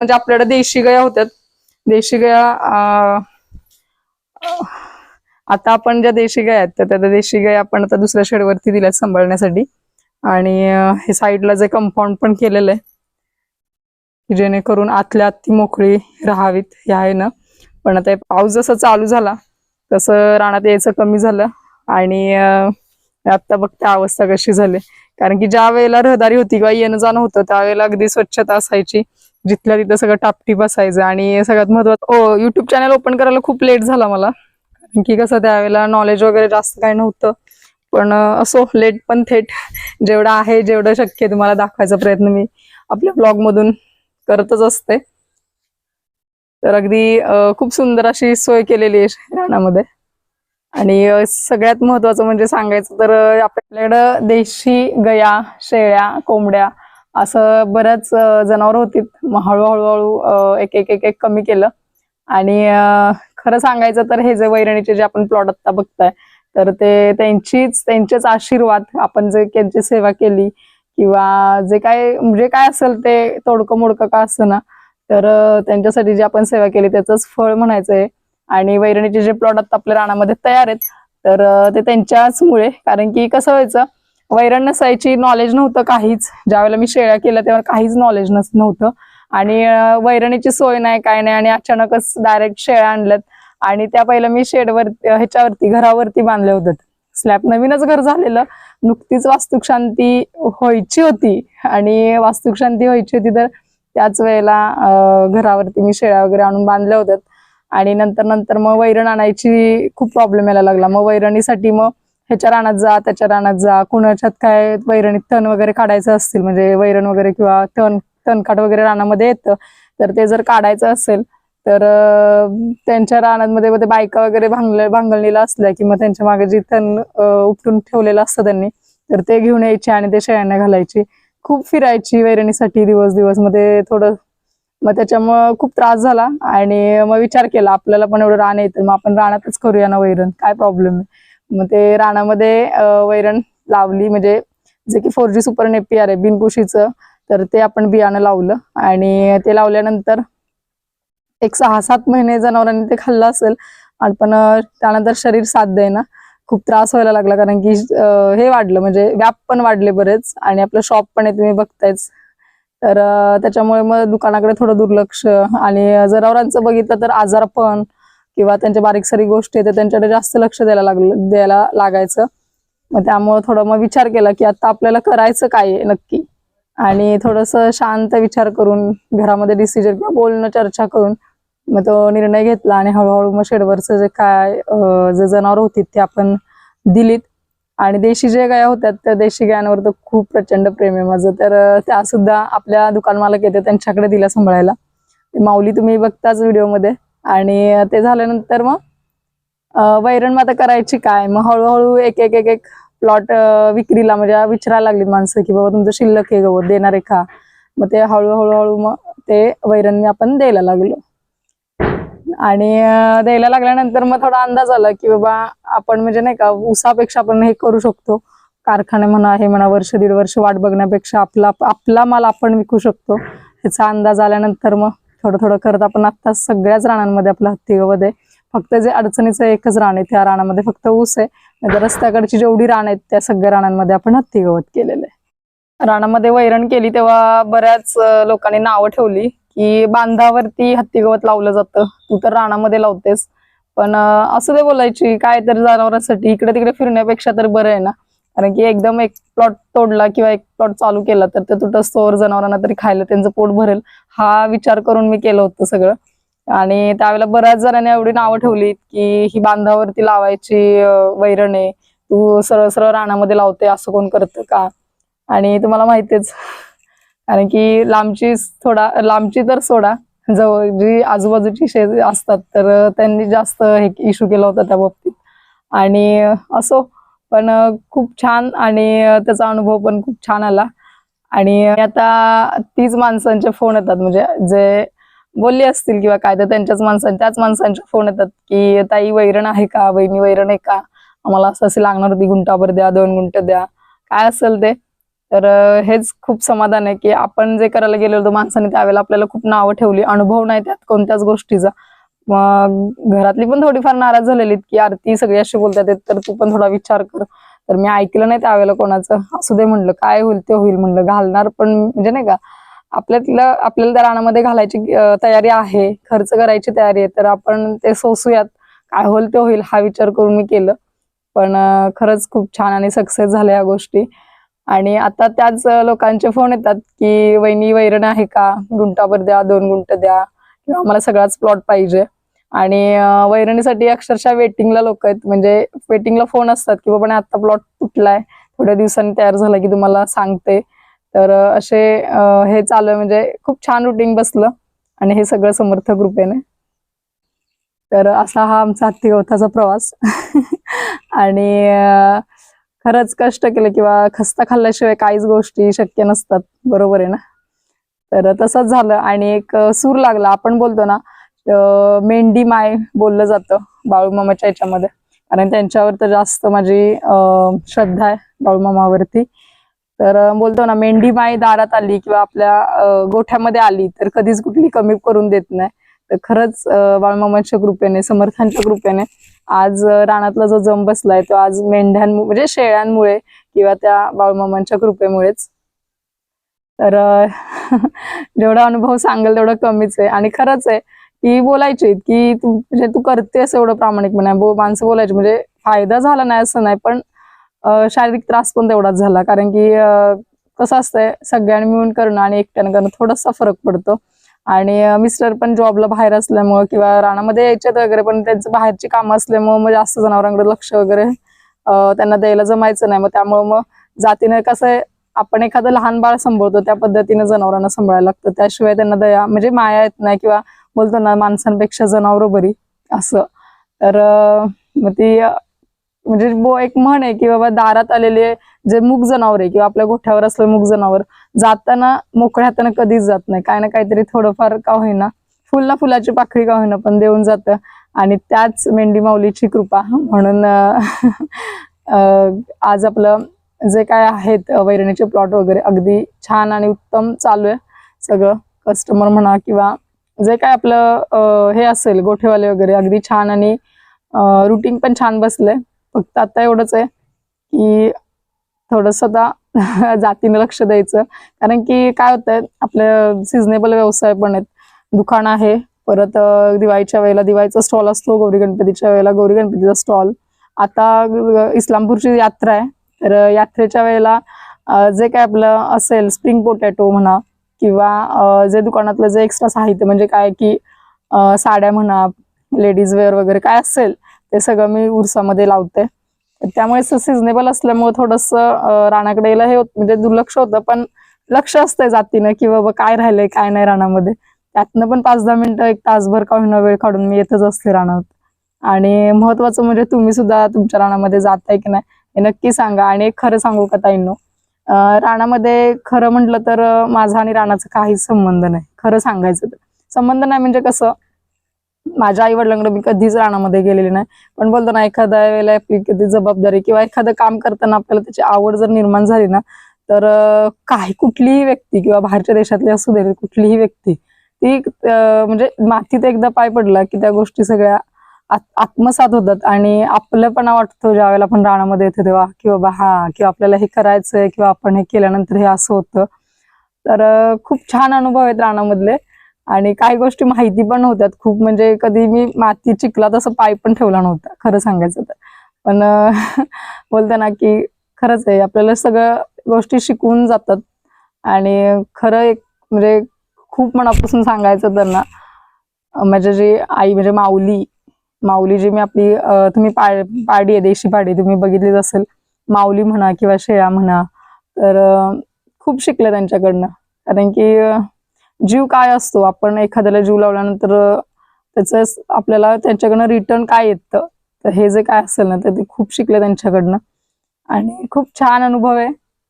म्हणजे आपल्याकडे देशी गया होत्यात. देशी गया आता आपण ज्या देशी गाय आहेत त्या देशी गाय आपण आता दुसऱ्या शेडवरती दिल्यात सांभाळण्यासाठी. आणि हे साईडला जे कंपाऊंड पण केलेलं आहे की जेणेकरून आतल्या आत ती मोकळी राहावीत हे आहे ना. पण आता पाऊस जसा चालू झाला तसं रानात यायचं कमी झालं. आणि आत्ता आता बघते अवस्था कशी झाली. कारण की ज्या वेळेला रहदारी होती किंवा येणं जाणं होतं त्यावेळेला अगदी स्वच्छता असायची. जिथल्या तिथं सगळं टापटीप असायचं आणि सगळ्यात महत्वाचं युट्यूब चॅनल ओपन करायला खूप लेट झाला मला. कारण की कसं त्यावेळेला नॉलेज वगैरे जास्त काही नव्हतं. पण असो लेट पण थेट. जेवढं आहे जेवढं शक्य तुम्हाला दाखवायचा प्रयत्न मी आपल्या ब्लॉग मधून करतच असते. तर अगदी खूप सुंदर अशी सोय केलेली आहे रानामध्ये. आणि सगळ्यात महत्वाचं म्हणजे सांगायचं तर आपल्याकडं देशी गया शेळ्या कोंबड्या असं बऱ्याच जनावर होती मग हळूहळू हळू एक एक एक एक कमी केलं. आणि खरं सांगायचं तर हे जे वैरणीचे जे आपण प्लॉट आता बघताय तर ते त्यांचीच त्यांचेच आशीर्वाद आपण जे त्यांची सेवा केली किंवा जे काय म्हणजे काय असेल ते तोडकं मोडकं का असं ना तर त्यांच्यासाठी जी आपण सेवा केली त्याचंच फळ म्हणायचं आहे आणि वैरणीचे जे प्लॉट आता आपल्या रानामध्ये तयार आहेत तर ते त्यांच्याच मुळे कारण की कसं व्हायचं वैरण नसायची नॉलेज नव्हतं काहीच. ज्यावेळेला मी शेळ्या केल्या तेव्हा काहीच नॉलेज नस नव्हतं. आणि वैरणीची सोय नाही काय नाही आणि अचानकच डायरेक्ट शेळ्या आणल्यात. आणि त्या पहिलं मी शेडवर ह्याच्यावरती घरावरती बांधल्या होत्या स्लॅब नवीनच घर झालेलं. नुकतीच वास्तुक शांती व्हायची होती. आणि वास्तुक शांती व्हायची होती तर त्याच वेळेला घरावरती मी शेळ्या वगैरे आणून बांधल्या होत्या आणि नंतर नंतर मग वैरण आणायची खूप प्रॉब्लेम यायला लागला. मग वैरणीसाठी मग ह्याच्या रानात जा त्याच्या रानात जा. कुणाच्यात काय वैरणीत तण वगैरे काढायचं असतील म्हणजे वैरण वगैरे किंवा तण तणकाट वगैरे रानामध्ये येतं तर ते जर काढायचं असेल तर त्यांच्या रानांमध्ये मध्ये बायका वगैरे भांगल भांगलणीला असल्या की मग त्यांच्या मागे जे तण उपटून ठेवलेलं असतं त्यांनी तर ते घेऊन यायचे आणि ते शेळ्यांना घालायची. खूप फिरायची वैरणीसाठी दिवस दिवसमध्ये थोडं मग त्याच्यामुळं खूप त्रास झाला आणि मग विचार केला आपल्याला पण एवढं रान येतं मग आपण रानातच करूया ना वैरण काय प्रॉब्लेम आहे? मग ते रानामध्ये वैरण लावली. म्हणजे जे की फोर जी सुपर नेपियर आहे बिनकुशीचं तर ते आपण बियाणं लावलं. आणि ते लावल्यानंतर एक सहा सात महिने जनावरांनी ते खाल्लं असेल. आणि पण त्यानंतर शरीर साथ देईना. खूप त्रास व्हायला लागला. कारण की हे वाढलं. म्हणजे व्याप पण वाढले बरेच. आणि आपलं शॉप पण आहे तुम्ही बघतायच. तर त्याच्यामुळे मग दुकानाकडे थोडं दुर्लक्ष. आणि जनावरांचं बघितलं तर आजारपण किंवा त्यांच्या बारीक सारी गोष्टी आहेत त्यांच्याकडे जास्त लक्ष द्यायला लागलं द्यायला लागायचं. मग त्यामुळे थोडं मग विचार केला की आता आपल्याला करायचं काय नक्की? आणि थोडस शांत विचार करून घरामध्ये डिसिजन किंवा बोलणं चर्चा करून मग तो निर्णय घेतला आणि हळूहळू मग शेडवरचं जे काय जे जनावर होती ते आपण दिलीत. आणि देशी जे गाया होत्या त्या देशी गायांवर तर खूप प्रचंड प्रेम आहे माझं. तर त्या सुद्धा आपल्या दुकान मालक येते त्यांच्याकडे दिल्या सांभाळायला. माऊली तुम्ही बघताच व्हिडिओमध्ये. आणि ते झाल्यानंतर मग वैरण मग आता करायची काय? मग हळूहळू एक एक एक एक प्लॉट विक्रीला म्हणजे विचारायला लागली माणसं की बाबा तुमचं शिल्लक आहे गवत देणार आहे का? मग ते हळूहळू हळू मग ते वैरण आपण द्यायला लागलो. आणि द्यायला लागल्यानंतर मग थोडा अंदाज आला की बाबा आपण म्हणजे नाही का उसापेक्षा आपण हे करू शकतो. कारखाने म्हणा हे म्हणा वर्ष दीड वर्ष वाट बघण्यापेक्षा आपला आपला माल आपण विकू शकतो. ह्याचा अंदाज आल्यानंतर मग थोडं थोडं करत आपण आता सगळ्याच राणांमध्ये आपलं हत्ती गवत आहे. फक्त जे अडचणीचं एकच राण आहे त्या रानामध्ये फक्त ऊस आहे. रस्त्याकडची जेवढी रान आहेत त्या सगळ्या राणांमध्ये आपण हत्ती गवत केलेलं आहे. रानामध्ये वैरण केली तेव्हा बऱ्याच लोकांनी नावं ठेवली की बांधावरती हत्ती गवत लावलं जातं. तू तर रानामध्ये लावतेस. पण असं ते बोलायची काय तर जनावरांसाठी इकडे तिकडे फिरण्यापेक्षा तर बरं आहे ना. कारण की एकदम एक प्लॉट तोडला किंवा एक प्लॉट चालू केला तर ते तुटस्तोवर जनावरांना तरी खायला त्यांचं पोट भरेल हा विचार करून मी केलं होतं सगळं. आणि त्यावेळेला बऱ्याच जणांनी एवढी नावं ठेवली की ही बांधावरती लावायची वैरण आहे. तू सरळ सरळ रानामध्ये लावते असं कोण करतं का? आणि तुम्हाला माहितीच कारण की लांबची थोडा लांबची तर सोडा. जवळ जी आजूबाजूची शेती असतात तर त्यांनी जास्त हे इश्यू केला होता त्या बाबतीत. आणि असो पण खूप छान आणि त्याचा अनुभव पण खूप छान आला. आणि आता तीच माणसांचे फोन येतात. म्हणजे जे बोलले असतील किंवा काय तर त्यांच्याच माणसां त्याच माणसांचे फोन येतात की ताई वैरण आहे का? बहिणी वैरण आहे का? आम्हाला असं असे लागणार होती गुंटाभर द्या दोन गुंट द्या. काय असेल ते? तर हेच खूप समाधान आहे की आपण जे करायला गेलो होतो माणसाने त्यावेळेला आपल्याला खूप नावं ठेवली. अनुभव नाही त्यात कोणत्याच गोष्टीचा. मग घरातली पण थोडीफार नाराज झालेली की आरती सगळी अशी बोलतात तर तू पण थोडा विचार कर. तर मी ऐकलं नाही त्यावेळेला कोणाचं. असू दे म्हणलं काय होईल ते होईल म्हणलं. घालणार पण म्हणजे नाही का आपल्यातलं आपल्याला त्या रानामध्ये घालायची तयारी आहे खर्च करायची तयारी आहे तर आपण ते सोसूयात. काय होईल ते होईल हा विचार करून मी केलं. पण खरंच खूप छान आणि सक्सेस झाल्या या गोष्टी. आणि आता त्याच लोकांचे फोन येतात की वहिनी वैरण आहे का? गुंटाभर द्या दोन गुंट द्या. किंवा आम्हाला सगळाच प्लॉट पाहिजे. आणि वैरणीसाठी अक्षरशः वेटिंगला लोक आहेत. म्हणजे वेटिंगला फोन असतात की बाबा आता प्लॉट तुटलाय. थोड्या दिवसांनी तयार झाला की तुम्हाला सांगते. तर असे हे चालू आहे. म्हणजे खूप छान रुटीन बसलं. आणि हे सगळं समर्थ कृपेने तर असा हा आमचा हत्तीगवताचा प्रवास. आणि खरंच कष्ट केलं किंवा खस्ता खाल्ल्याशिवाय काहीच गोष्टी शक्य नसतात. बरोबर आहे ना? तर तसंच झालं. आणि एक सूर लागला. आपण बोलतो ना मेंढी माय बोललं जातं बाळूमामाच्या याच्यामध्ये. कारण त्यांच्यावर तर जास्त माझी श्रद्धा आहे बाळूमामावरती तर बोलतो ना मेंढी माय दारात आली किंवा आपल्या गोठ्यामध्ये आली तर कधीच कुठली कमी करून देत नाही. तर खरंच बाळूमामाच्या कृपेने समर्थांच्या कृपेने आज रानातला जो जम बसलाय तो आज मेंढ्यां म्हणजे शेळ्यांमुळे किंवा त्या बाळूमामांच्या कृपेमुळेच. तर जेवढा अनुभव सांगेल तेवढा कमीच आहे. आणि खरंच आहे की बोलायची की तू म्हणजे तू करतेस एवढं प्रामाणिकपणे बो माणसं बोलायची म्हणजे फायदा झाला नाही असं नाही पण शारीरिक त्रास पण तेवढाच झाला. कारण की कसं असतंय सगळ्यांनी मिळून करणं आणि एकट्यानं करणं थोडासा फरक पडतो. आणि मिस्टर पण जॉबला बाहेर असल्यामुळं किंवा रानामध्ये यायच्यात वगैरे पण त्यांचं बाहेरची कामं असल्यामुळं मग जास्त जनावरांकडे लक्ष वगैरे त्यांना द्यायला जमायचं नाही. मग त्यामुळं मग जातीनं कसं आहे आपण एखादं लहान बाळ सांभाळतो त्या पद्धतीनं जनावरांना सांभाळायला लागतं. त्याशिवाय त्यांना दया म्हणजे माया येत नाही किंवा बोलतो ना माणसांपेक्षा जनावरं बरी असं. तर मग ती म्हणजे बो एक म्हण आहे की बाबा दारात आलेले जे मूग जनावर आहे किंवा आपल्या गोठ्यावर असलेलं मूग जनावर जाताना मोकळ्या हाताने कधीच जात नाही. काय ना काहीतरी थोडंफार का होईना फुलला फुलाची पाखळी का होईना पण देऊन जातं. आणि त्याच मेंढी माऊलीची कृपा म्हणून आज आपलं जे काय आहेत वैरणीचे प्लॉट वगैरे अगदी छान आणि उत्तम चालू आहे. सगळं कस्टमर म्हणा किंवा जे काय आपलं हे असेल गोठेवाले वगैरे अगदी छान आणि रुटीन पण छान बसलंय फक्त आता एवढंच आहे की थोडस आता जातीने लक्ष द्यायचं. कारण की काय होतंय आपलं सिजनेबल व्यवसाय पण आहेत. दुकान आहे परत दिवाळीच्या वेळेला दिवाळीचा स्टॉल असतो गौरी गणपतीच्या वेळेला गौरी गणपतीचा स्टॉल आता इस्लामपूरची यात्रा आहे. तर यात्रेच्या वेळेला जे काय आपलं असेल स्प्रिंग पोटॅटो म्हणा किंवा जे दुकानातलं जे एक्स्ट्रा साहित्य म्हणजे काय की साड्या म्हणा लेडीज वेअर वगैरे काय असेल ते सगळं मी उरसामध्ये लावते. त्यामुळे सिजनेबल असल्यामुळे थोडस रानाकडे यायला हे होत- म्हणजे दुर्लक्ष होतं पण लक्ष असतंय जातीनं की बाबा काय राहिलंय काय नाही रानामध्ये. त्यातनं पण पाच दहा मिनिटं एक तासभर का होईना वेळ काढून मी येतच असते रानात. आणि महत्वाचं म्हणजे तुम्ही सुद्धा तुमच्या रानामध्ये जाताय की नाही हे नक्की सांगा. आणि एक खरं सांगू का ताईंनो राणामध्ये रानामध्ये खरं म्हटलं तर माझा आणि रानाचा काहीच संबंध नाही. खरं सांगायचं तर. संबंध नाही म्हणजे कसं माझ्या आई वडिलांकडे मी कधीच रानामध्ये गेलेली नाही. पण बोलतो ना एखाद्या वेळेला आपली कधी जबाबदारी किंवा एखादं काम करताना आपल्याला त्याची आवड जर निर्माण झाली ना तर काही कुठलीही व्यक्ती किंवा बाहेरच्या देशातली असू दे कुठलीही व्यक्ती ती म्हणजे मातीत एकदा पाय पडला की त्या गोष्टी सगळ्या आत्मसात होतात आणि आपलंपणा वाटतो ज्या वेळेला आपण रानामध्ये येतो तेव्हा की बाबा हा किंवा आपल्याला हे करायचंय किंवा आपण हे केल्यानंतर हे असं होतं. तर खूप छान अनुभव आहेत रानामधले. आणि काही गोष्टी माहिती पण होत्यात. खूप म्हणजे कधी मी माती चिकला तसं पाय पण ठेवला नव्हता खरं सांगायचं तर. पण बोलताना बोलते ना की खरंच आहे आपल्याला सगळं गोष्टी शिकवून जातात. आणि खरं एक म्हणजे खूप मनापासून सांगायचं त्यांना माझ्या माझी जी आई म्हणजे माऊली माऊली जी मी आपली तुम्ही पा पाडी आहे देशी पाडी तुम्ही बघितलीच असेल. माऊली म्हणा किंवा शेळ्या म्हणा तर खूप शिकले त्यांच्याकडनं. कारण की जीव काय असतो? आपण एखाद्याला जीव लावल्यानंतर त्याचं आपल्याला त्यांच्याकडनं रिटर्न काय येतं? तर हे जे काय असेल ना तर ते खूप शिकले त्यांच्याकडनं. आणि खूप छान अनुभव आहे.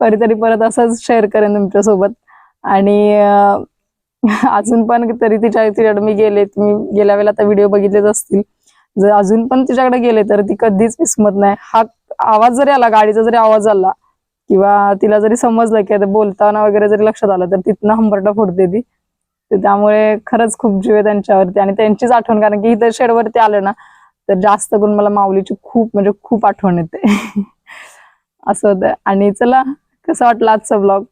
कधीतरी परत असंच शेअर करेन तुमच्यासोबत. आणि अजून पण तरी तिच्या तिच्याकडे मी गेले तुम्ही गेल्या वेळेला आता व्हिडिओ बघितलेच असतील. जर अजून पण तिच्याकडे गेले तर ती कधीच विसमत नाही. हा आवाज जरी आला गाडीचा जरी आवाज आला किंवा तिला जरी समजलं की आता बोलताना वगैरे जरी लक्षात आलं तर तिथनं हंबरटा फोडते ती. त्यामुळे खरंच खूप जीव आहे त्यांच्यावरती आणि त्यांचीच आठवण कारण की इतर शेडवरती आलं ना तर जास्त करून मला माऊलीची खूप म्हणजे खूप आठवण येते. असं होतं. आणि चला कसं वाटलं आजचा ब्लॉग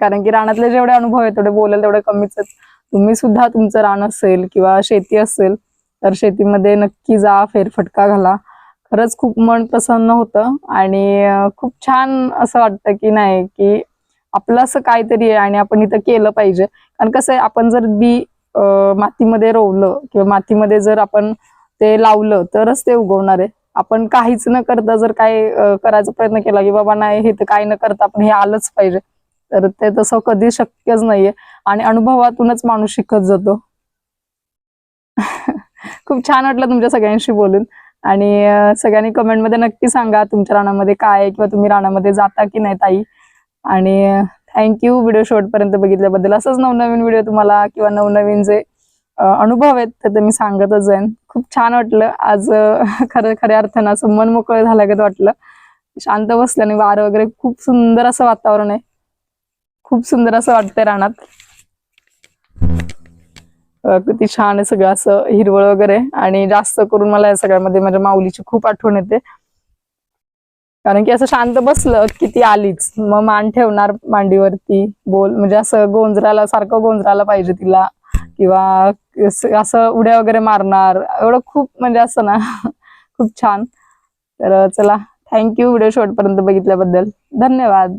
कारण की रानातले जेवढे अनुभव आहेत तेवढे बोलेल तेवढे कमीच आहेत. तुम्ही सुद्धा तुमचं रान असेल किंवा शेती असेल तर शेतीमध्ये नक्की जा फेरफटका घाला. खरंच खूप मन प्रसन्न होतं आणि खूप छान असं वाटतं की नाही की आपलं असं काहीतरी आहे आणि आपण इथं केलं पाहिजे. कारण कसं आहे आपण जर बी मातीमध्ये रोवलं किंवा मातीमध्ये जर आपण ते लावलं तरच ते उगवणार आहे. आपण काहीच न करता जर काय करायचा प्रयत्न केला की बाबा नाही हे तर काय न करता आपण हे आलंच पाहिजे. तर ते तसं कधी शक्यच नाहीये आणि अनुभवातूनच माणूस शिकत जातो. खूप छान वाटलं तुमच्या सगळ्यांशी बोलून. आणि सगळ्यांनी कमेंटमध्ये नक्की सांगा तुमच्या रानामध्ये काय आहे किंवा तुम्ही रानामध्ये जाता की नाही ताई. आणि थँक्यू व्हिडिओ शेवटपर्यंत बघितल्याबद्दल. असंच नवनवीन व्हिडिओ तुम्हाला किंवा नवनवीन जे अनुभव आहेत ते मी सांगतच जाईन. खूप छान वाटलं. आज खरं खऱ्या अर्थानं असं मन मोकळं झाल्यागत वाटलं. शांत बसल्याने वारं वगैरे खूप सुंदर असं वातावरण आहे. खूप सुंदर असं वाटतंय रानात. किती छान आहे सगळं असं हिरवळ वगैरे. आणि जास्त करून मला या सगळ्यामध्ये माझ्या माऊलीची खूप आठवण येते. कारण की असं शांत बसलं की ती आलीच. मग मान ठेवणार मांडीवरती बोल म्हणजे असं गोंजराला सारखं गोंजराला पाहिजे तिला. किंवा असं उड्या वगैरे मारणार. एवढं खूप म्हणजे असं ना खूप छान. तर चला थँक्यू व्हिडिओ शेवटपर्यंत बघितल्याबद्दल. धन्यवाद.